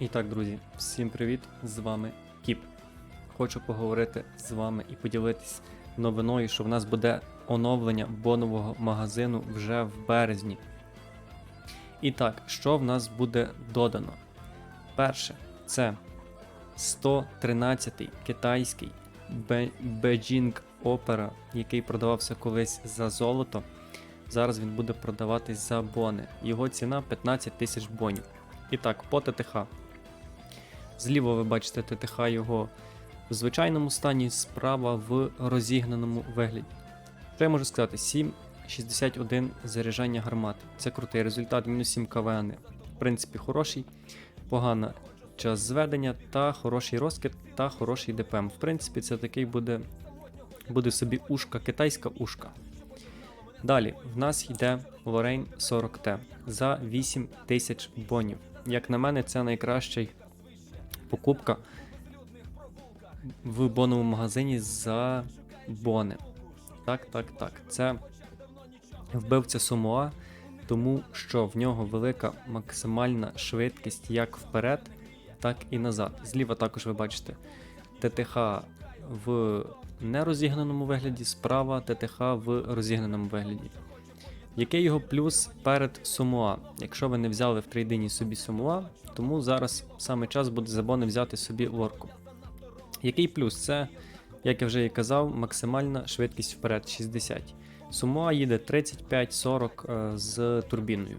І так, друзі, всім привіт! З вами Кіп. Хочу поговорити з вами і поділитись новиною, що в нас буде оновлення бонового магазину вже в березні. І так, що в нас буде додано? Перше, це 113-й китайський Beijing Opera, який продавався колись за золото. Зараз він буде продаватись за бони. Його ціна 15 тисяч бонів. І так, по ТТХ. Зліва ви бачите ТТХ його в звичайному стані, справа в розігнаному вигляді. Що я можу сказати? 7,61 заряджання гармат. Це крутий результат, мінус 7 КВН. В принципі, хороший, погана час зведення та хороший розкид та хороший ДПМ. В принципі, це такий буде, буде собі ушка, китайська ушка. Далі, в нас йде Lorraine 40T за 8 тисяч бонів. Як на мене, це найкращий покупка в боновому магазині за бони. Так, так, так. Це вбивця Сумоа, тому що в нього велика максимальна швидкість як вперед, так і назад. Зліва також ви бачите ТТХ в нерозігнаному вигляді, справа ТТХ в розігнаному вигляді. Який його плюс перед Сумуа? Якщо ви не взяли в трейдині собі Сумуа, тому зараз саме час буде забони взяти собі лорку. Який плюс? Це, як я вже і казав, максимальна швидкість вперед 60. Сумуа їде 35-40 е, з турбіною.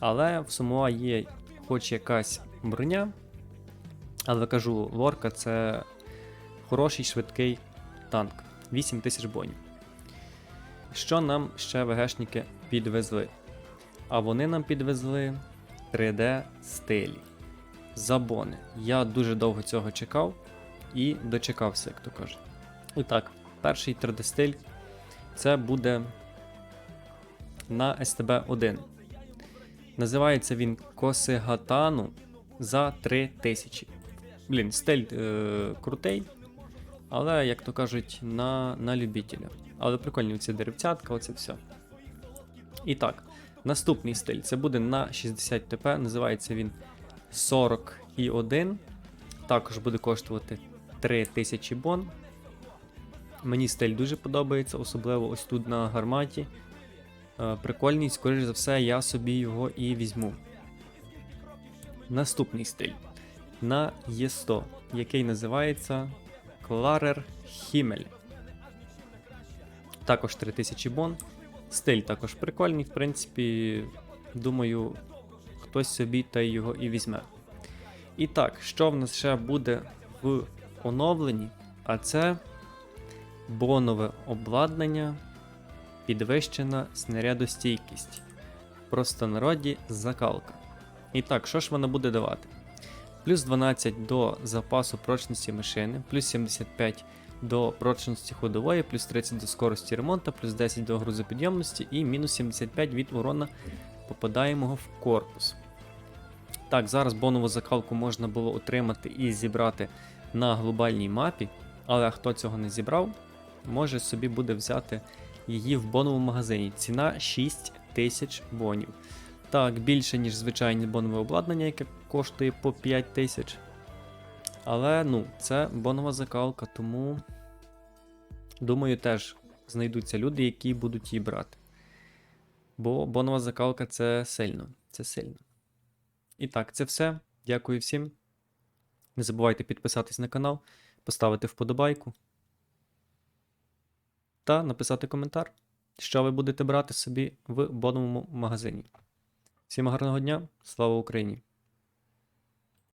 Але в Сумуа є хоч якась броня, але кажу, лорка це хороший швидкий танк. 8000 бонів. Що нам ще ВГшники підвезли? А вони нам підвезли 3D стилі. Забони. Я дуже довго цього чекав і дочекався, як то кажуть. І так, перший 3D стиль це буде на STB1. Називається він Косигатану за 3000. Блін, стиль е, крутий, але, як то кажуть, на, на любителя. Але прикольні оці деревцятка, оце все. І так, наступний стиль це буде на 60 ТП, називається він 41. Також буде коштувати 3000 бон. Мені стиль дуже подобається, особливо ось тут на гарматі. Е, Прикольний, скоріш за все, я собі його і візьму. Наступний стиль на Є100, який називається Klarer Himmel. Також 3000 бон. Стиль також прикольний, в принципі, думаю, хтось собі та його і візьме. І так, що в нас ще буде в оновленні? А це бонове обладнання, підвищена снарядостійкість. В простонароді закалка. І так, що ж вона буде давати? Плюс 12 до запасу прочності машини, плюс 75 до прочності ходової, плюс 30 до скорості ремонту, плюс 10 до грузопідйомності і мінус 75 від урона попадаємого в корпус. Так, зараз бонову закалку можна було отримати і зібрати на глобальній мапі, але хто цього не зібрав, може собі буде взяти її в боновому магазині. Ціна 6 тисяч бонів. Так, більше, ніж звичайне бонове обладнання, яке коштує по 5 тисяч. Але ну, це бонова закалка, тому думаю, теж знайдуться люди, які будуть її брати. Бо бонова закалка це сильно. Це сильно. І так, це все. Дякую всім. Не забувайте підписатись на канал, поставити вподобайку та написати коментар, що ви будете брати собі в боновому магазині. Всім гарного дня, слава Україні!